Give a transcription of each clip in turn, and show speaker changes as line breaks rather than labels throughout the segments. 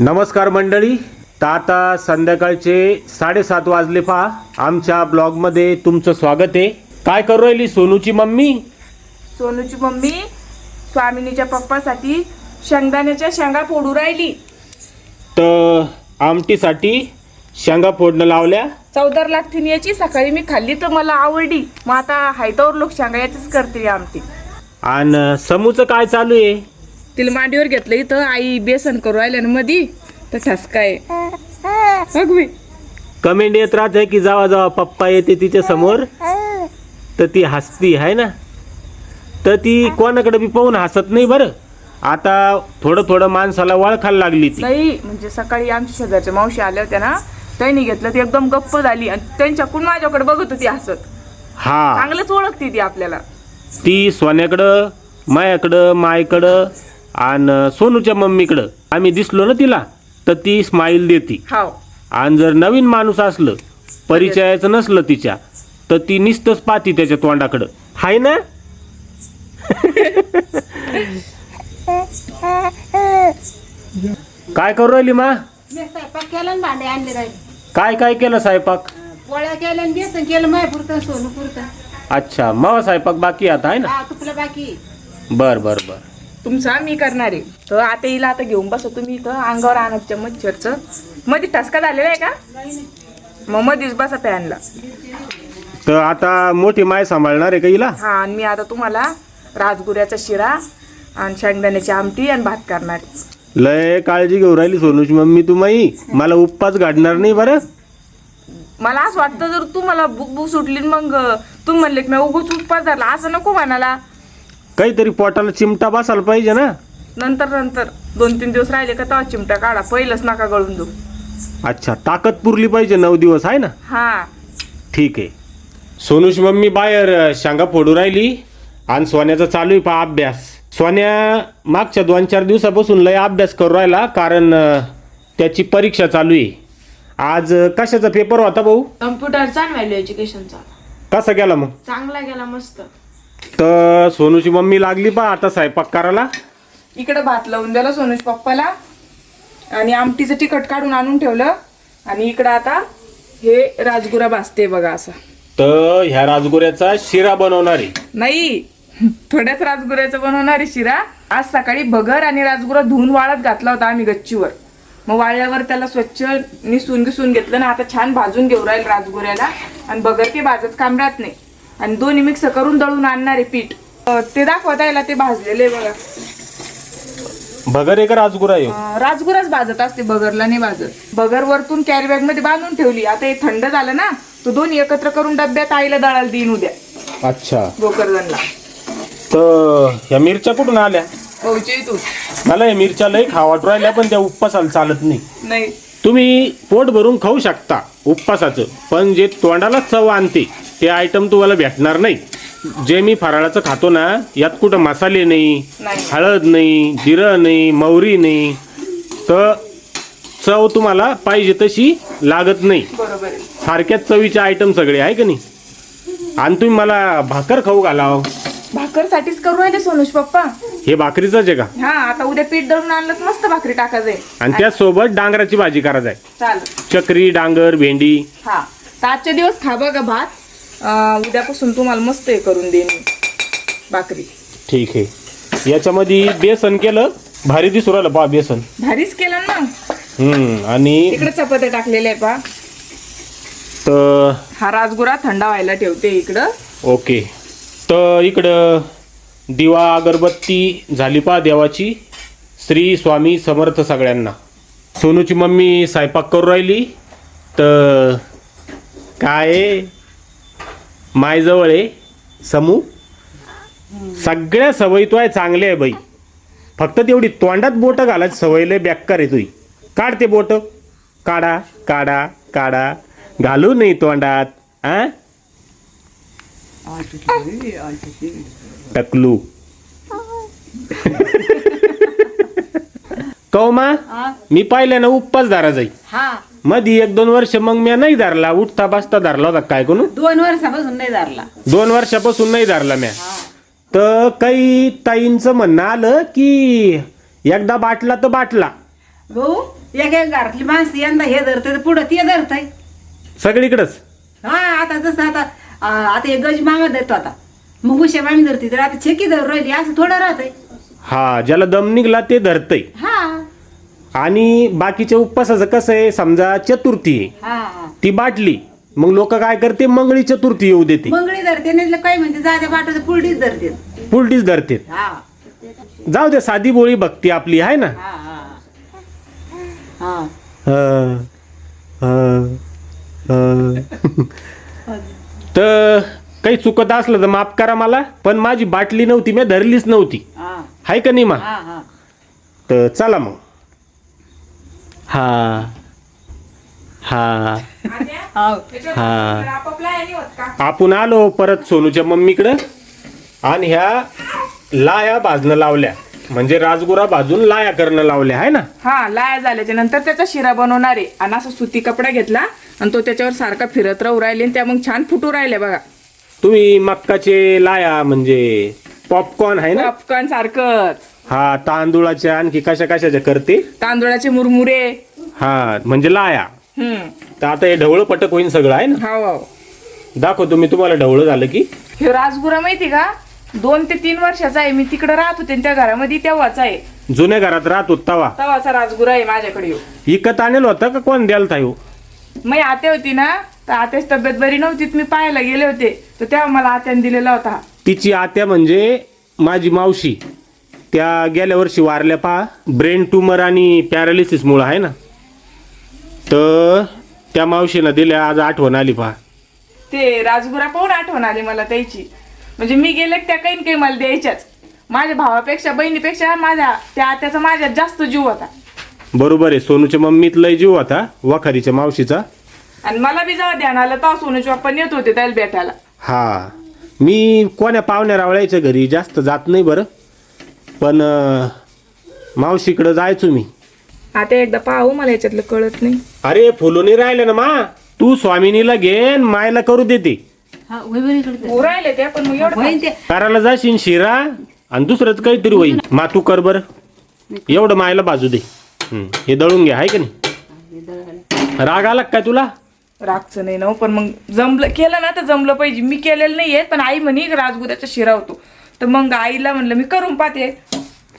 नमस्कार मंडळी. तर आता संध्याकाळचे साडेसात वाजले पहा. आमच्या ब्लॉगमध्ये तुमचं स्वागत आहे. काय करू राहिली सोनूची मम्मी?
सोनूची मम्मी स्वामिनीच्या पप्पासाठी शेंगदाण्याच्या शेंगा फोडू राहिली.
तर आमटीसाठी शेंगा फोडणं लावल्या.
चौदार लागतील याची सकाळी मी खाल्ली तर मला आवडली. मग आता हायतावर लोक शेंगा याचीच करते आमटी
आणि समूचं काय चालू आहे?
तिला मांडीवर घेतलं इथं आई बेसन करू राहिल्या ना मधी ठसका आहे बघ मी.
कमेंट येत राहते की जावा जावा पप्पा येते तिच्या समोर. तर ती हसती आहे ना? तर ती कोणाकडे बी पाहून हसत नाही बरं. आता थोडं थोडं माणसाला वळखायला लागली ती.
नाही म्हणजे सकाळी आमच्या शेजारच्या मावशी आल्या होत्या ना त्यांनी घेतलं ती एकदम गप्प झाली आणि त्यांच्याकडून माझ्याकडे बघत होती हसत.
हा.
चांगलंच ओळखते ती आपल्याला.
ती सोन्याकडं मायाकडं मायकडं आणि सोनूच्या मम्मीकडं. आम्ही दिसलो ना तिला तर ती स्माईल देती.
हाव.
आणि जर नवीन माणूस असलं परिचयाचं नसलं तिच्या तर ती निस्तच पाहती त्याच्या तोंडाकडं. हाय ना? काय करू राहिली मा?
मी स्वयंपाक केला आणि भांडे आणले राहिले.
काय काय केलं स्वयंपाक?
पोळ्या केल्या आणि बेसन केलं माय पुरतं सोनू पुरतं.
अच्छा मग स्वयंपाक बाकी आता आहे ना?
हा तुपलं बाकी.
बर बर बर.
तुमचा मी करणार आहे. तर आता हिला आता घेऊन बसा तुम्ही इथं अंगावर आणत मच्छरचं मध्ये ठसका झालेला आहे का? मग मध्येच बसा पॅनला
तर आता मोठी माय सांभाळणार आहे का हिला?
हा आणि मी आता तुम्हाला राजगुऱ्याचा शिरा आणि शेंगदाण्याची आमटी आणि भात करणार.
लय काळजी घेऊ राहिली सोनूची मम्मी तू माई. मला उपवास गाडणार नाही बरं.
मला असं वाटतं जर तुम्हाला बुक बुक सुटली मग तुम्ही म्हणले की मी उगूच उपवास धरला. असं नको म्हणाला.
काहीतरी पोटाला चिमटा बसायला पाहिजे ना.
नंतर नंतर. दोन तीन दिवस राहिले का तेव्हा चिमटा काढा. पहिलंच नका गळून देऊ.
अच्छा ताकद पुरली पाहिजे नऊ दिवस आहे ना?
हा.
ठीक आहे. सोनूची मम्मी बाहेर अ, शेंगा फोडू राहिली. आणि सोन्याचा चालू आहे पहा अभ्यास. सोन्या मागच्या दोन चार दिवसापासून लय अभ्यास करू राहिला कारण अ, त्याची परीक्षा चालू आहे. आज अ, कशाचा पेपर होता भाऊ?
कम्प्युटरचा आणि व्हॅल्यू एज्युकेशनचा
कसा गेला मग?
चांगला गेला मस्त.
तर सोनूची मम्मी लागली पहा आता स्वयंपाक करायला.
इकडे भात लावून दिला सोनूज पप्पाला. आणि आमटीचं तिखट काढून आणून ठेवलं. आणि इकडं आता हे राजगुरा भाजते बघा असं.
तर ह्या राजगुऱ्याचा शिरा बनवणार.
नाही थोड्याच राजगुऱ्याचं बनवणारी शिरा. आज सकाळी बगर आणि राजगुरा धुवून वाळत घातला होता आम्ही गच्चीवर. मग वाळल्यावर त्याला स्वच्छ निसून घिसून घेतलं ना आता छान भाजून घेऊ राहील राजगुऱ्याला. आणि बगर ते भाजत काम राहत नाही. आणि दोन्ही मिक्स करून दळून आणणार आहे पीठ ते दाखवता याला ते भाजलेले बघा.
भगर एक राजगुरा आहे
अं, राजगुराच भाजत असते बगरला नाही भाजत. बगर वरतून कॅरी बॅगमध्ये बांधून ठेवली. आता हे थंड झालं ना तो दोन्ही एकत्र करून डब्यात आईला दळायला देईन उद्या.
अच्छा.
गोकर्धनला
तर ह्या मिरच्या कुठून आल्या?
इथून.
मला या मिरच्या लय खावाट राहिल्या पण त्या उपवासाला चालत नाही.
नाही.
तुम्ही पोट भरून खाऊ शकता उपवासाचं पण जे तोंडाला चव आणते ते आयटम तुम्हाला भेटणार नाही. जे मी फराळाचं खातो ना यात कुठं मसाले नाही
नाही.
हळद नाही जिरं नाही मौरी नाही तर चव तुम्हाला पाहिजे तशी लागत नाही.
बरोबर आहे.
सारख्याच चवीचे आयटम सगळे आहे का नाही? आणि तुम्ही मला भाकर खाऊ घालाव.
भाकरसाठीच करू राहिले सोनुष पप्पा.
हे भाकरीचंच आहे का?
हा आता उद्या पीठ दळून आणलं तर मस्त भाकरी टाकायचंय
आणि त्याचसोबत डांगराची भाजी करायची आहे. चक्री डांगर भेंडी.
हा. तर आजचे दिवस खा बघा भात. उद्यापासून तुम्हाला मस्त हे करून देईन मी. भाकरी.
ठीक आहे. याच्यामध्ये बेसन केलं भारी दिसू राहिलं पहा बेसन.
भारीच केलं ना.
हम्म आणि
इकडे चपात्या टाकलेल्या आहे पा
तर
हा राजगुरा थंड व्हायला ठेवते इकडं.
ओके. तर इकडं दिवा अगरबत्ती झाली पहा देवाची. श्री स्वामी समर्थ सगळ्यांना. सोनूची मम्मी स्वयंपाक करू राहिली. तर काय? मायजवळ आहे. समू सगळ्या सवयी तो आहे चांगल्या आहे बाई. फक्त तेवढी तोंडात बोटं घालायची सवय लय बेकार आहे तुई काढ ते बोट. काढा काढा काढा. घालू नाही तोंडात आ? टकलू. कौमा मी पाहिलं ना उपवास धरा जाई
हा.
मधी एक दोन वर्ष मग मी नाही धरला उठता बसता धरला होता काय कोण?
दोन वर्षापासून नाही धरला.
दोन वर्षापासून नाही धरला म्या. तर काही ताईंचं म्हणणं आलं की एकदा बाटला तर बाटला.
भाऊ एक एक घरातली माणसं यंदा हे धरते तर पुढं ते धरतय.
सगळीकडंच.
हा आता जसं आता आ, आता एक गज मामा धरतो आता. मग उशा मामी धरती तर आता छेकी धर राहिली असं थोडं राहतंय.
हा ज्याला दम निघला ते धरतय.
हा.
आणि बाकीच्या उपवासाचं कसं आहे समजा चतुर्थी आहे
हा हा.
ती बाटली मग लोक काय करते मंगळी चतुर्थी येऊ देते.
मंगळी धरते नाही काय म्हणते पाठवते धरते.
पुलटीच धरते
हा.
जाऊ दे साधी बोळी भक्ती आपली आहे ना?
हा हा. हा.
हं, हं, हं. तर काही चुकत असलं तर माफ करा मला पण माझी बाटली नव्हती मी धरलीच नव्हती.
हा.
हाय का नाही मा
हा हा.
तर चला मग. हा. हा.
हो.
आपण आलो परत सोनूच्या मम्मीकडं आणि ह्या लाया भाजणं लावल्या. म्हणजे राजगुरा भाजून लाया करणं लावल्या आहे ना?
हा लाया झाल्याच्यानंतर त्याचा शिरा बनवणार आहे. आणि असा सुती कपडा घेतला आणि तो त्याच्यावर सारखा फिरत राहू राहिले आणि त्या मग छान फुटू राहिले बघा.
तुम्ही मक्काचे लाया म्हणजे पॉपकॉर्न आहे ना?
पॉपकॉर्न सारखंच.
हा तांदूळाच्या आणखी कशा कशाच्या करते?
तांदूळाचे मुरमुरे.
हा म्हणजे लाया.
हम्म.
तर आता हे ढवळं पटक होईन सगळं आहे ना?
हो हो.
दाखवतो मी तुम्हाला ढवळं झालं की.
हे राजगुरा माहिती का? दोन ते तीन वर्षाचा आहे. मी तिकडे राहत होते आणि त्या घरामध्ये तेव्हाचा आहे.
जुन्या घरात राहत होत तवा.
तेव्हाचा राजगुरा आहे माझ्याकडे. ह्यो.
इकत आणेल होता का? कोण द्याल ताई
मग आते होती ना तर आत्याची तब्येत बरी नव्हती. तर मी पाहायला गेले होते. तर तेव्हा मला आत्याने दिलेला होता. हा.
तिची आत्या म्हणजे माझी मावशी. त्या गेल्या वर्षी वारल्या पहा. ब्रेन ट्यूमर आणि पॅरालिसिस मुळे आहे ना. तर त्या मावशीनं दिल्या आज आठवण आली पहा.
ते राजगुरा पाहून आठवण आली मला त्याची. म्हणजे मी गेले त्या काही काही मला द्यायच्याच. माझ्या भावापेक्षा बहिणीपेक्षा माझ्या त्या आत्याचा माझ्यात जास्त जीव होता.
बरोबर आहे. सोनूच्या मम्मीत लय जीव होता वाखारीच्या मावशीचा.
आणि मला बी जेव्हा ध्यान आलं तेव्हा सोनूचे पप्पा नेत होते त्याला भेटायला.
हा. मी कोण्या पाहुण्या रावळ्याच्या घरी जास्त जात नाही बरं. पण मावशीकडं जायचो मी.
आता एकदा पाहू मला याच्यातलं कळत नाही.
अरे फुलोनी राहिले ना मा. तू स्वामिनीला घे न मायला करू देते.
हा वय बरं इकडे
हो राहिले ते पण मग एवढं
होईन ते.
करायला जाशील शिरा आणि दुसरंच काहीतरी होईल मा तू कर बरं. एवढं मायला बाजू दे. हं, हे दळून घ्या आहे का नाही? राग आला का काय तुला?
रागचं नाही ना हो, पण मग जमलं केलं ना तर जमलं पाहिजे. मी केलेलं नाहीये पण आई म्हणे राजगुऱ्याचा शिरा होतो. तर मग आईला म्हणलं मी करून पाहते.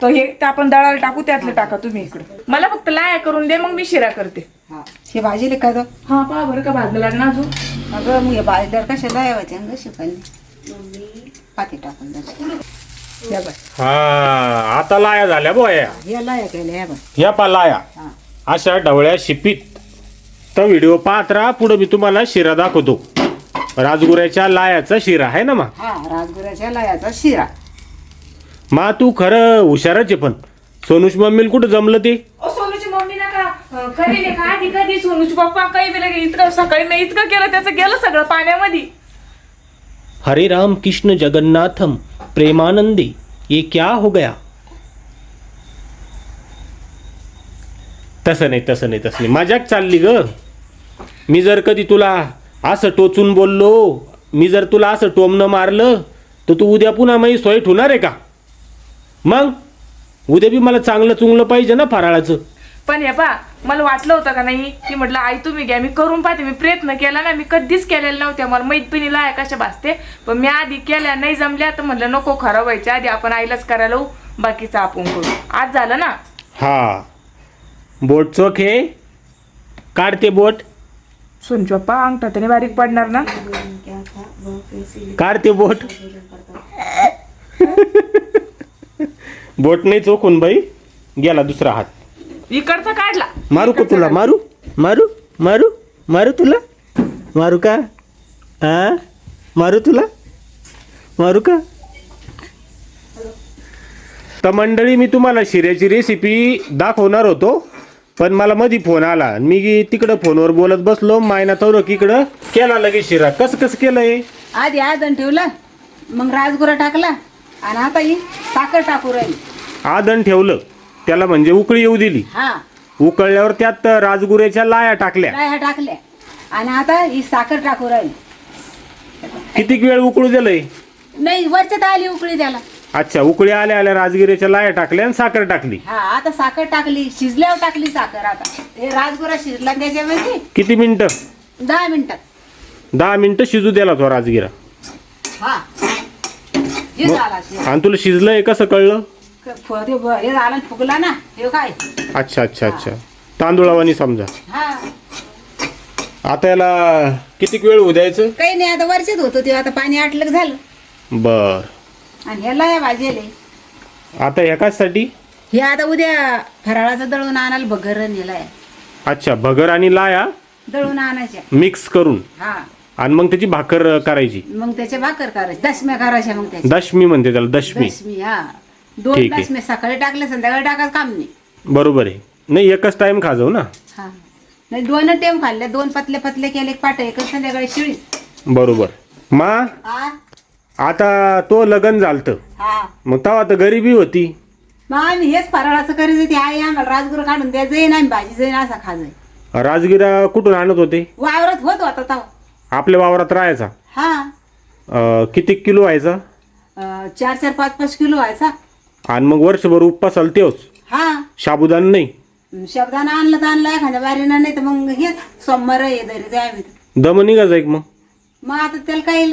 तर हे ते आपण दळाला टाकू त्यातलं टाका तुम्ही इकडे. मला फक्त लाया करून दे मग मी शिरा करते.
हा. हे भाजीले काय तो
हा पहा बरं का भाजलं लागणार अजून.
अगं मग हे भाजीदार कशाला होते अंग शिकायला पाती टाकून द्यायची. या बाय
हा आता लाया झाल्या बोया
हे लाया केल्या बाय
या पा लाया.
हा.
अशा ढवळ्या शिपीत. तर व्हिडिओ पाहत राहा पुढे मी तुम्हाला शिरा दाखवतो. राजगुऱ्याच्या लायाचा शिरा आहे ना मा?
हा राजगुराच्या लायाचा शिरा.
मा तू खरं हुशारच आहे पण. सोनूश मम्मीला कुठं जमलं ते?
ओ सोनूची मम्मी ना का करेल का आधी कधी. सोनूची पप्पा काही इतकं सकाळी मी इतकं केलं त्याचं गेलं सगळं पाण्यामध्ये.
हरे राम कृष्ण जगन्नाथम प्रेमानंदी ये क्या हो गया? तसं नाही तसं नाही तसं नाही. मजाक चालली ग. मी जर कधी तुला असं टोचून बोललो मी जर तुला असं टोमणं मारलं तर तू उद्या पुन्हा माझी सोय ठेवणार आहे का? मग? उद्या बी मला चांगलं चुंगलं पाहिजे ना फराळाचं.
पण हे पा मला वाटलं होतं का नाही? की म्हटलं आई तुम्ही घ्या. मी करून पाहते. मी प्रयत्न केला ना. मी कधीच केलेला नव्हत्या मला मैत्रिणीला आहे कशा भासते. पण मी आधी केल्या नाही जमल्या तर म्हटलं नको खराब व्हायच्या आधी आपण आईलाच करायला लावू. बाकीचं आपण करू. आज झालं ना?
हा. बोट चोख आहे काढते बोट.
सोनची पप्पा अंगठा त्याने बारीक पडणार ना?
काढते बोट. बोट नाही चोखून बाई. गेला दुसरा हात.
इकडचा काढला.
मारू का तुला? मारू? मारू? मारू? मारू तुला? मारू का? हा? मारू तुला? मारू का? तर मंडळी मी तुम्हाला शिऱ्याची रेसिपी दाखवणार होतो. पण मला मधी फोन आला. आणि मी तिकडं फोनवर बोलत बसलो मायना तवरक इकडं केला लगेच शिरा. कसं कसं केलंय?
आधी आदन ठेवलं मग राजगुरा टाकला आणि आता ही साखर टाकू राहिली.
आदन ठेवलं. त्याला म्हणजे उकळी येऊ दिली.
हा.
उकळल्यावर त्यात राजगुऱ्याच्या लाया टाकल्या.
ह्या टाकल्या. आणि आता ही साखर टाकू राहिली.
किती वेळ उकळू दिलंय?
नाही वरच्यात आली उकळी त्याला.
अच्छा उकळी आल्या आल्या राजगिरीच्या लाया टाकल्या आणि साखर टाकली.
हा आता साखर टाकली शिजल्यावर टाकली साखर आता. हे राजगुरा शिजला त्याच्यामध्ये?
किती मिनिटं?
दहा मिनिटात
दहा मिनिटं शिजू द्याला तो राजगिरा.
हा. हे झाला
आणि तुला शिजलंय कसं कळलं?
क- फ- ते ब- हे झालं फुगला ना हे काय?
अच्छा अच्छा अच्छा. तांदूळावानी समजा.
हा.
आता याला किती वेळ होऊ द्यायचं?
काही नाही आता वर्षात होतो ते आता पाणी आटलं की झालं.
बर.
आणि ह्याला या भाजीले.
आता एकाचसाठी
हे आता उद्या फराळाचं दळून आणायला भगर नेलाय
अच्छा भगर आणि लाया
दळून आणायच्या.
मिक्स करून?
हा.
आणि मग त्याची भाकर करायची?
मग त्याच्या भाकर करायच्या दशम्या करायच्या मग त्याच्या
दशमी म्हणते त्याला दशमी.
दशमी हा. दोन
ठीक आहे.
दशम्या सकाळी टाकले संध्याकाळी टाकायचं काम नाही.
बरोबर आहे. नाही एकच टाइम खाजव ना.
हा. नाही दोन टेम खाल्ले दोन पतले पतले केले एक पाट एकच संध्याकाळी शिळी.
बरोबर. मा? आता तो लगन झालत.
हा.
मग तेव्हा तर गरिबी होती.
मग आम्ही हेच फराळाचं करीत होती. आई आम्हाला राजगुरू काढून द्या जाईन आम्ही भाजी जाईन असा खाजय
राजगिरा कुठून आणत होते?
वावरत होत होता तेव्हा.
आपल्या वावरात राहायचा.
हा.
अं, किती किलो व्हायचा?
अं, चार चार पाच पाच किलो व्हायचा.
आणि मग वर्षभर उपवास तेच
हा.
साबुदान नाही?
शब्दानं आणलं तर आणलं एखाद्या बारीनं नाही तर मग हेच सोमवार ये दरी जाय आम्ही.
दम निघायचा एक मग?
मग आता त्याला काय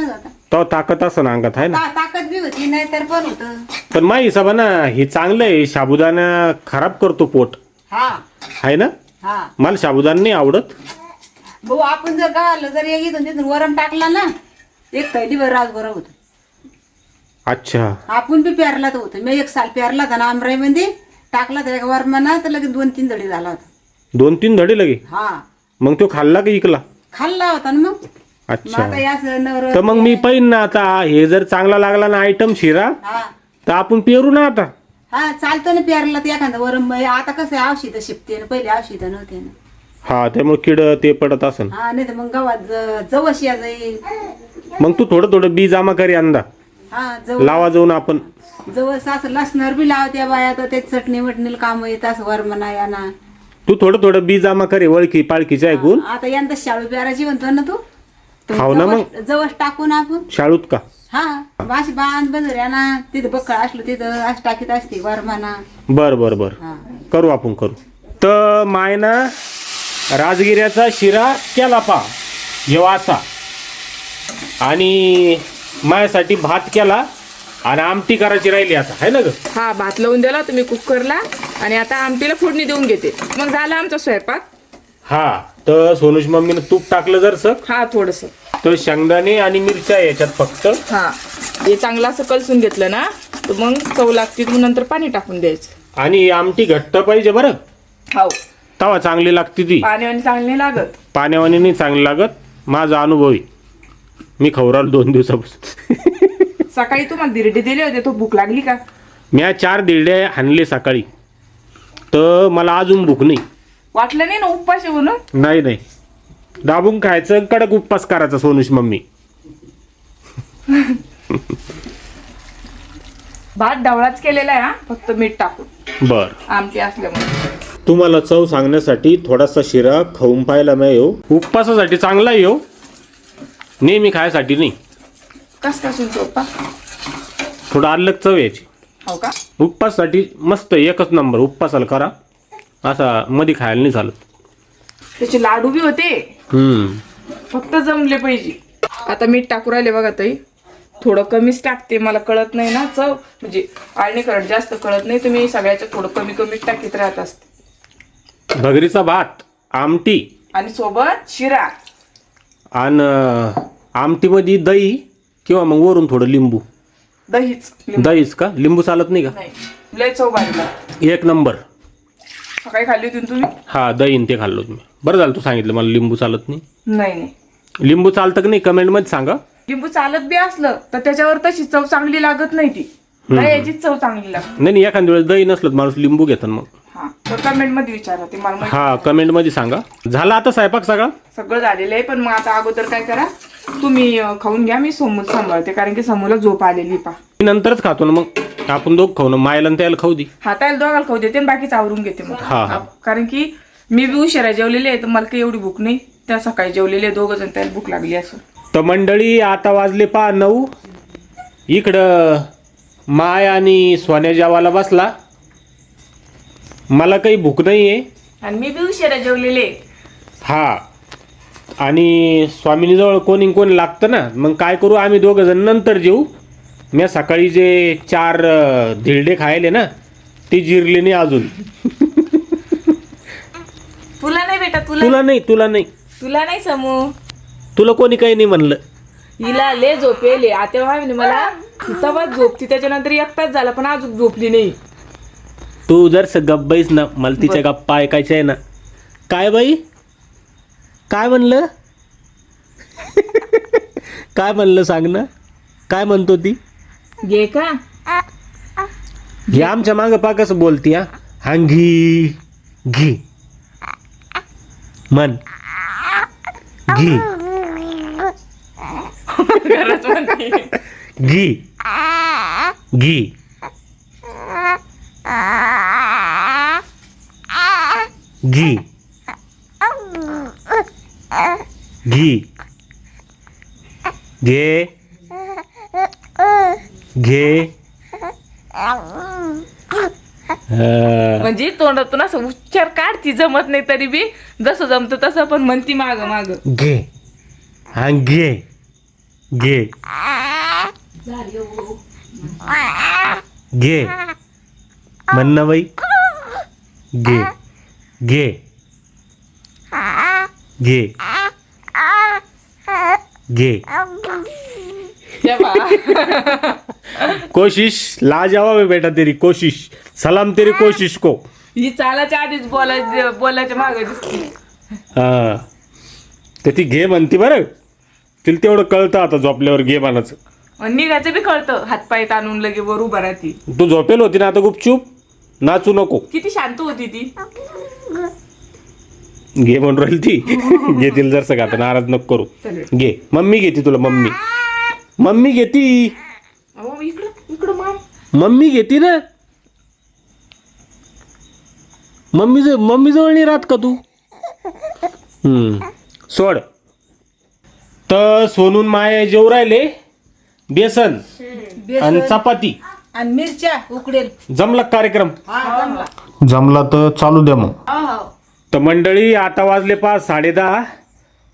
तो ताकद असं अंगात आहे ना?
ता- ताकद बी होती नाही तर पण होत.
पण माझ्या हिसाबानं हे चांगलं आहे साबुदाणा खराब करतो पोट.
हा.
आहे ना?
हा.
मला साबुदाणा नाही आवडत.
भाऊ आपण जर गावाला जर एक इथून तिथून वरम टाकला ना एक थैलीभर राज बरं होतं.
अच्छा.
आपण बी पेरला तर होतं. मी एक साल पेरला होता ना आमराईमध्ये टाकला तर एका वरमाना तर लगेच दोन तीन दडी झाला होता.
दोन तीन धडे लगे?
हा.
मग तो खाल्ला की इकला?
खाल्ला होता ना मग?
अच्छा.
आता या नवर
तर मग मी पाहिन ना आता हे जर चांगला लागला ना आयटम शिरा
हा.
तर आपण पेरू ना आता.
हा चालतो ना पेरला तर एखादा वरम आता कसं आहे औषधं शिपते ना पहिले औषधं नव्हते ना.
हा त्यामुळे किड ते पडत असन.
हा नाही तर मग गावात ज- जवस या जाईल.
मग तू थोडं थोडं बी जमा करी अंदा.
हा
लावा जाऊन आपण.
जवस असं लसणार बी लावत्या बाया तर ते चटणी वटणीला काम येत असं वरमना या ना
तू थोडं थोडं बी जमा करे वळखी पाळखीच्या ऐकून.
आता यंदा शाळू प्याराची म्हणतो ना तू?
खाऊ ना मग.
जवस टाकून आपण?
शाळूत का?
हा अशी बांध बंदऱ्या ना. तिथं बक्कळ असलं तिथं असं टाकीत असते वरमाना.
बर बर बर.
हा.
करू आपण करू. तर मायना राजगिऱ्याचा शिरा केला पा. असा आणि मायासाठी भात केला. आणि आमटी करायची राहिली आता. आहे ना ग?
हा भात लावून दिला तुम्ही कुकरला. आणि आता आमटीला फोडणी देऊन घेते. मग झाला आमचा स्वयंपाक.
हा तर सोनूज मम्मीनं तूप टाकलं जर सक.
हा थोडस.
तर शेंगदाणे आणि मिरच्या याच्यात फक्त.
हा हे चांगलं असं कलसून घेतलं ना तर मग चव लागते मग नंतर पाणी टाकून द्यायचं.
आणि ही आमटी घट्ट पाहिजे बरं.
हो.
तवा चांगली लागते ती.
पाण्याने चांगली नाही लागत.
पाण्यावानी नाही चांगली लागत. माझा अनुभवी मी खवराल दोन दिवसापासून.
सकाळी तुम्हाला दिरडी दिले होते तो भूक लागली का?
मी आज चार दिरडे हाणले सकाळी. तर मला अजून भूक नाही.
वाटलं नाही ना उपवास म्हणून?
नाही नाही. दाबून खायचं कडक उपवास करायचा सोनूश मम्मी.
भात डावळाच केलेला आहे हा? फक्त मीठ टाकून.
बर.
आमटी असल्यामुळे.
तुम्हाला चव सांगण्यासाठी थोडासा शिरा खाऊन पाहायला नाही येऊ उपवासासाठी चांगला येऊ नेहमी खायसाठी नाही.
कस कसून सोपा
थोडं अलग चव याची.
हो का?
उपवासासाठी मस्त एकच नंबर उपवासाला करा. असा मध्ये खायला नाही चालत
त्याचे लाडू बी होते.
हम्म.
फक्त जमले पाहिजे. आता मीठ टाकू राहिले बघा ताई. थोडं कमीच टाकते मला कळत नाही ना. चव म्हणजे आळणी करत जास्त कळत नाही. तुम्ही सगळ्याच्या थोडं कमी कमी टाकीत राहत असते.
भगरीचा भात आमटी.
आणि सोबत शिरा.
आणि आमटीमध्ये दही किंवा मग वरून थोडं लिंबू.
दहीच. लिंबू.
दहीच का? लिंबू चालत नाही का?
नाही. लय चव लागते.
एक नंबर.
सकाळी खाल्ली होती ना तुम्ही?
हा दही न ते खाल्लो तुम्ही बरं झालं तू सांगितलं मला लिंबू चालत नाही.
नाही नाही.
लिंबू चालतं की नाही? कमेंटमध्ये सांगा.
लिंबू चालत बी असलं तर त्याच्यावर तशी चव चांगली लागत नाही ती. दह्याचीच चव चांगली लागते.
नाही नाही एखाद्या वेळेस दही नसलं तर माणूस लिंबू घेतात मग.
कमेंटमध्ये विचारा ते मला
हा कमेंटमध्ये सांगा. झाला आता स्वयंपाक सगळा?
सगळं झालेलं आहे पण मग आता अगोदर काय करा तुम्ही खाऊन घ्या मी समोर सांभाळते कारण की समोरला झोप आलेली पा
मी नंतरच खातो ना मग. आपण दोघ खाऊ ना. मायला आणि त्याला खाऊ दे.
हाताला दोघाला खाऊ देते आणि बाकीच आवरून घेते मग.
हा, हा.
कारण की मी बी उशिरा जेवलेले आहे तर मला काही एवढी भूक नाही. त्या सकाळी जेवलेले दोघ जण त्याला भूक लागली असं
तर मंडळी आता वाजले पा नऊ. इकडं माय आणि सोन्या जेवायला बसला. मला काही भूक नाही आहे
आणि मी बी उशिरा जेवलेले
हा. आणि स्वामिनीजवळ कोणी कोणी लागतं ना मग काय करू आम्ही दोघं जण? नंतर जेऊ. मी सकाळी जे चार अं, धिरडे खायले ना ते जिरले नाही अजून.
तुला नाही बेटा तुला
तुला नाही तुला नाही.
तुला नाही समू.
तुला कोणी काही नाही म्हणलं.
हिला ले झोपेले आता भावी मला तवाच झोपती त्याच्यानंतर एक तास झाला पण अजून झोपली नाही.
तू जर गप्पाईस ना मला तिच्या गप्पा ऐकायच्या आहे ना. काय बाई? काय म्हणलं? काय म्हणलं सांग ना. काय म्हणतो ती?
घे का?
हे आमच्या मागं पा कसं बोलती हा? हांगी घी. मन घी. घी. घी. घी. घी. घे. घे.
म्हणजे तोंडातून असं उच्चार काढती जमत नाही तरी बी. जसं जमतं तसं पण म्हणती माग माग.
घे. हा घे. घे. घे. म्हण ना बाई. घे. घे. घे. घे. कोशिश. लाजवाब है बेटा तेरी कोशिश. सलाम तेरी कोशिश को.
ही चालाच्या आधीच बोलायच्या बोलायच्या माग दिसती.
हा. तर ती घे म्हणते बरं. तिला तेवढं कळतं आता झोपल्यावर घे म्हणायचं.
आणि निघायचं बी कळतं. हातपाय ताणून लगे वर उभा राहती.
तू झोपेल होती ना आता गुपचूप? नाचू नको.
किती शांत होती ती.
घे म्हणून राहील ती. घेतील जर सगळं आता नाराज नको. करू. घे. मम्मी घेते तुला मम्मी. मम्मी घेती.
अहो इकडं इकडं मान
मम्मी घेती ना. मम्मी मम्मी जवळ नाही राहत का तू? हम्म. सोड. तर सोनून माया जेव राहिले. बेसन. आणि चपाती.
आणि मिरच्या उकडेल.
जमला का कार्यक्रम?
हा जमला.
जमला तर चालू द्या मग.
हो हो.
तर मंडळी आता वाजले पाच साडेदहा.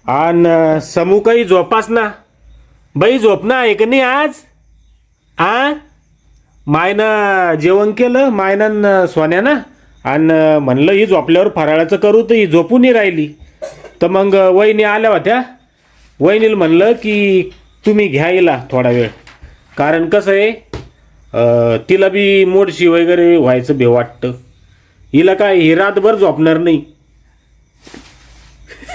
आणि समू काही झोपास ना. बाई झोप ना आहे का नाही आज? आ? मायनं जेवण केलं मायनं सोन्यानं आणि म्हणलं ही झोपल्यावर फराळाचं करू तर ही झोपूनही राहिली. तर मग वहिनी आल्या होत्या. वहिनीला म्हणलं की तुम्ही घ्या हिला थोडा वेळ. कारण कसं आहे तिला बी मोडशी वगैरे व्हायचं भे वाटतं. हिला काय ही रातभर झोपणार नाही.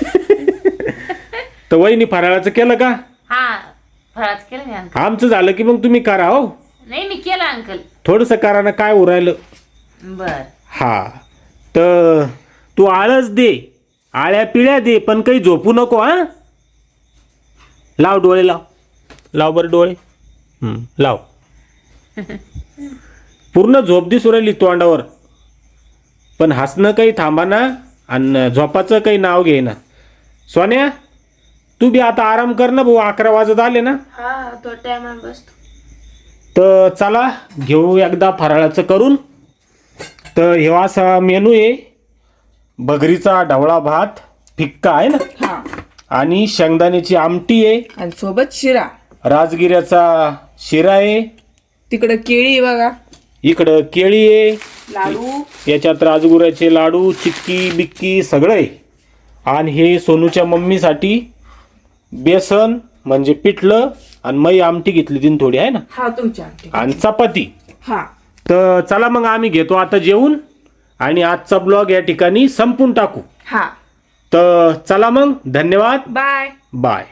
तर वहिनी फराळाचं केलं का?
हा फराळाचं केलं मी अंकल.
आमचं झालं की मग तुम्ही करा हो.
नाही मी केलं अंकल.
थोडंसं करा ना काय उरायलं.
बर.
हा. तर तू आळस दे आळ्या पिळ्या दे पण काही झोपू नको हा. लाव डोळे लाव. लाव बरं डोळे. हं, लाव. पूर्ण झोप दिसू राहिली तोंडावर. पण हसणं काही थांबा ना आणि झोपाचं काही नाव घे ना. सोन्या तू बी आता आराम कर ना भाऊ अकरा वाजत आले ना.
हा तो टाइम बसतो.
तर चला घेऊ एकदा फराळाचं करून. तर हे असा मेनू आहे. बगरीचा ढवळा भात फिक्का आहे ना?
हा.
आणि शेंगदाण्याची आमटी आहे.
आणि सोबत शिरा.
राजगिऱ्याचा शिरा आहे.
तिकडं केळी बघा.
इकडं केळी आहे.
लाडू.
याच्यात राजगुऱ्याचे लाडू चिक्की बिक्की सगळं आहे. आणि हे सोनूच्या मम्मीसाठी बेसन म्हणजे पिठलं आणि मई आमटी घेतली तीन थोडी आहे ना?
हा तुमच्या आमटी.
आणि चपाती.
हा.
तर चला मग आम्ही घेतो आता जेवून आणि आजचा ब्लॉग या ठिकाणी संपून टाकू.
हा.
तर चला मग धन्यवाद.
बाय.
बाय.